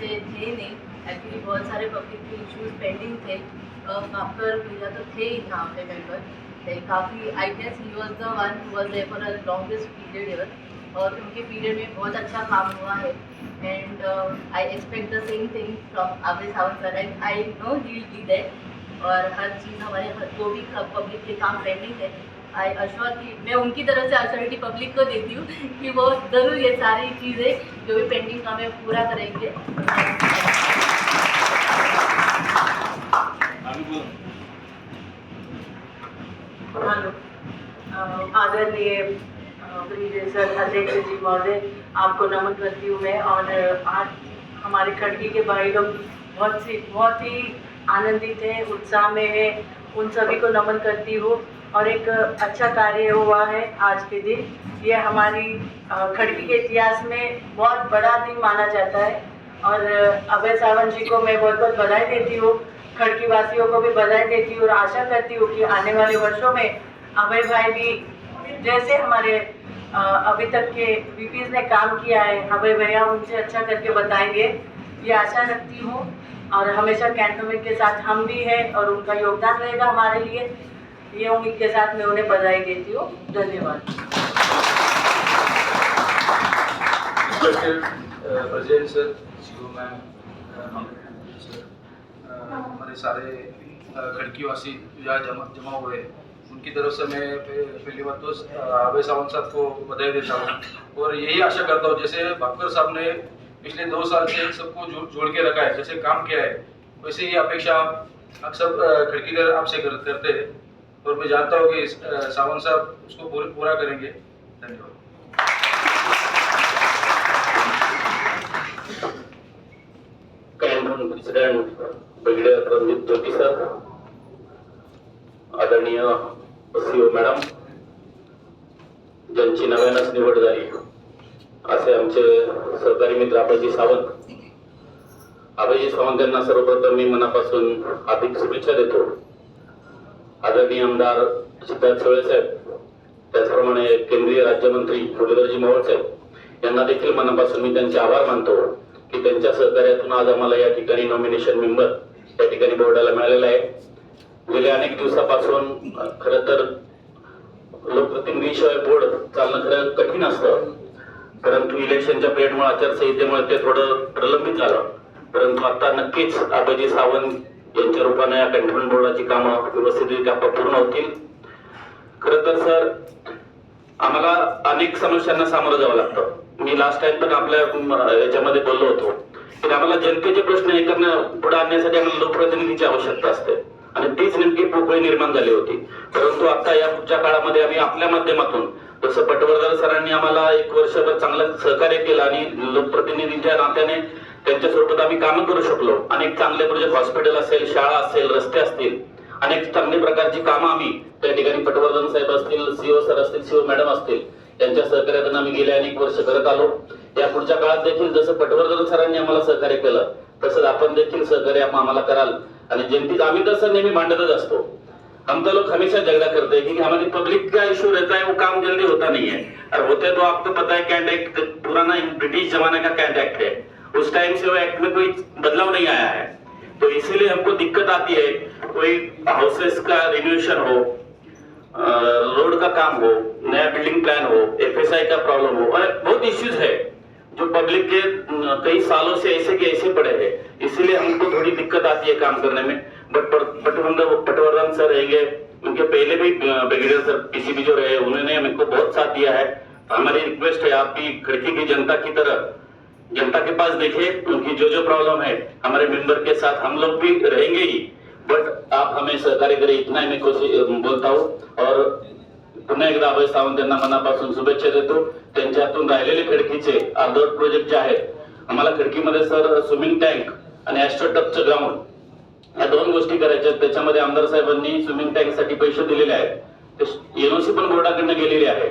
से थे नहीं। एक्चुअली बहुत सारे पब्लिक के इश्यूज़ पेंडिंग थे। काफकर भैया तो थे ही यहाँ पे मेंबर थे काफ़ी I guess he was the one was there for longest period ever और उनके पीरियड में बहुत अच्छा काम हुआ है। And I expect the same thing from Abhay Sawant sir and I know he will be there और हर चीज़ हमारे, हर- जो भी पब्लिक के काम पेंडिंग है अश्योर की, मैं उनकी तरफ़ से अश्योरिटी पब्लिक को देती हूँ कि वो ज़रूर ये सारी चीज़ें जो भी पेंडिंग काम है, पूरा करेंगे। आदरणीय सर, अध्यक्ष जी महोदय, आपको नमन करती हूँ मैं और आज हमारे खड़की के भाई लोग बहुत सी, बहुत ही आनंदित हैं, उत्साह में है। उन सभी को नमन करती हूँ। और एक अच्छा कार्य हुआ है आज के दिन। ये हमारी खड़की के इतिहास में बहुत बड़ा दिन माना जाता है। और अभय सावंत जी को मैं बहुत बहुत बधाई देती हूँ। खड़की वासियों को भी बधाई देती हूँ और आशा करती हूँ कि आने वाले वर्षों में अभय भाई भी जैसे हमारे अभी तक के वीपीज ने काम किया है, अभय भैया उनसे अच्छा करके बताएँगे। ये आशा रखती हूँ और हमेशा कैंटोनमेंट के साथ हम भी हैं और उनका योगदान रहेगा हमारे लिए। ये उम्मीद के साथ मैं उन्हें बधाई देती हूँ। धन्यवाद। सर सीओ मैम हमारे सारे अ, खड़कीवासी यहाँ जमा जमा हुए उनकी तरफ़ से मैं पहली बार तो अभय सावंत साहब को बधाई देता हूँ। और यही आशा करता हूँ जैसे भास्कर साहब ने पिछले दो साल से सबको जोड़ जोड़ के रखा है जैसे काम किया है वैसे ही अपेक्षा आप सब खड़की कर आपसे करते हैं। और मैं जानता हूँ कि सावन साहब उसको पूरा करेंगे। धन्यवाद। Cantonment president brigadier Ranjit Jyoti sir आदरणीय सीओ मॅडम ज्यांची नव्यानच निवड झाली असे आमचे सहकारी मित्र अभयजी सावंत. अभयजी सावंत यांना सर्वप्रथम मी मनापासून अधिक शुभेच्छा देतो. आदरणीय आमदार सिद्धार्थ सवळे साहेब त्याचप्रमाणे केंद्रीय राज्यमंत्री मुरलीधरजी मोहोळ साहेब यांना देखील मनापासून मी त्यांचे आभार मानतो की त्यांच्या सहकार्यातून आज आम्हाला या ठिकाणी नॉमिनेशन मेंबर या ठिकाणी बोर्डाला मिळालेला आहे. गेल्या अनेक दिवसापासून खरं तर लोकप्रतिनिधीशिवाय बोर्ड चालणं खरं कठीण असतं. परंतु इलेक्शनच्या पिरियडमुळे आचारसंहितेमुळे ते थोडं प्रलंबित झालं. परंतु आता नक्कीच आबाजी सावंत यांच्या रूपाने या कंटेनमेंट बोर्डाची कामं व्यवस्थितरित्या पूर्ण होतील. खर तर सर आम्हाला अनेक समस्यांना सामोरं जावं लागतं. मी लास्ट टाइम पण आपल्या याच्यामध्ये बोललो होतो. की आम्हाला जनतेचे प्रश्न हे करणं पुढे आणण्यासाठी आम्हाला लोकप्रतिनिधीची आवश्यकता असते. आणि तीच नेमकी पोकळी निर्माण झाली होती. परंतु आता या पुढच्या काळामध्ये आम्ही आपल्या माध्यमातून जसं पटवर्धन सरांनी आम्हाला एक वर्षभर चांगलं सहकार्य केलं आणि लोकप्रतिनिधींच्या नात्याने त्यांच्या आम्ही कामं करू शकलो. अनेक चांगले प्रोजेक्ट हॉस्पिटल असेल शाळा असेल रस्ते असतील. अनेक चांगले प्रकारची कामं आम्ही त्या ठिकाणी पटवर्धन साहेब असतील सीओ सर असतील सीओ मॅडम असतील त्यांच्या सहकार्यातून आम्ही गेले अनेक वर्ष करत आलो. या पुढच्या काळात देखील जसं पटवर्धन सरांनी आम्हाला सहकार्य केलं तसंच आपण देखील सहकार्य आम्हाला कराल. आणि जनतेत आम्ही तसं नेहमी मांडतच असतो. हम तो लोग हमेशा झगड़ा करते हैं क्योंकि हमारी पब्लिक का इशू रहता है वो काम जल्दी होता नहीं है. और होते तो आपको पता है कैंट एक्ट पुराना ब्रिटिश जमाने का कैंट एक्ट है. उस टाइम से वो एक्ट में कोई बदलाव नहीं आया है। तो इसीलिए हमको दिक्कत आती है, कोई हाउसेस का रिन्यूएशन हो रोड का काम हो, नया बिल्डिंग प्लान हो एफएसआई का प्रॉब्लम हो, और बहुत इश्यूज़ है, जो पब्लिक के कई सालों से ऐसे के ऐसे पड़े हैं। इसीलिए हमको थोड़ी दिक्कत आती है काम करने में। बट पटवर्धन सर रहेंगे, उनके पहले भी ब्रिगेडियर सर पीसीबी जो रहे, उन्होंने हमको बहुत साथ दिया है। हमारी रिक्वेस्ट है, आप भी खड़की की जनता की तरह जनता के पास देखिए उनकी जो जो प्रॉब्लम है हमारे मेंबर के साथ हम लोग भी रहेंगे ही। बट आप हमें सहकार्य करें इतना ही मैं कोशिश बोलता हूँ। और पुन्हा एकदा अभय सावंत यांना मनापासून शुभेच्छा देतो। त्यांच्या हातून राहिलेले खडकीचे अर्धवट प्रोजेक्ट जे आहेत आम्हाला खडकीमध्ये सर स्विमिंग टँक आणि ॲस्ट्रोटपचं ग्राउंड या दोन गोष्टी करायच्या त्याच्यामध्ये आमदार साहेबांनी स्विमिंग टँकसाठी पैसे दिलेले आहेत. ते एनओसी पण बोर्डाकडनं गेलेली आहे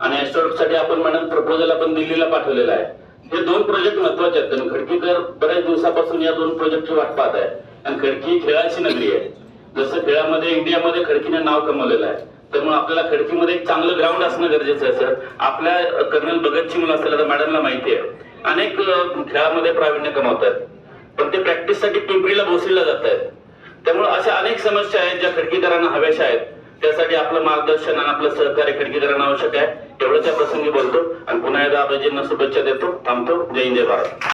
आणि ॲस्ट्रोटपसाठी आपण मॅडम प्रपोजल आपण दिल्लीला पाठवलेलं आहे. हे दोन प्रोजेक्ट महत्त्वाचे आहेत. कारण खडकीकर बऱ्याच दिवसापासून या दोन प्रोजेक्टची वाट पाहत आहे. आणि खडकी खेळाची नगरी आहे. जसं खेळामध्ये इंडियामध्ये खडकीने नाव कमवलेलं आहे. त्यामुळे आपल्याला खडकीमध्ये एक चांगलं ग्राउंड असणं गरजेचं आहे सर आपल्या कर्नल भगतची मुलं असलेल्या तर मॅडमला माहिती आहे. अनेक खेळामध्ये प्रावीण्य कमावत आहेत. पण ते प्रॅक्टिससाठी पिंपरीला भोसरीला जात आहेत. त्यामुळे अशा अनेक समस्या आहेत ज्या खडकीकरांना हव्याशा आहेत. त्यासाठी आपलं मार्गदर्शन आणि आपलं सहकार्य खडकीकरांना आवश्यक आहे. तेवढं प्रसंगी बोलतो आणि पुन्हा एकदा अभयजींना शुभेच्छा देतो थांबतो. जय हिंद जय भारत.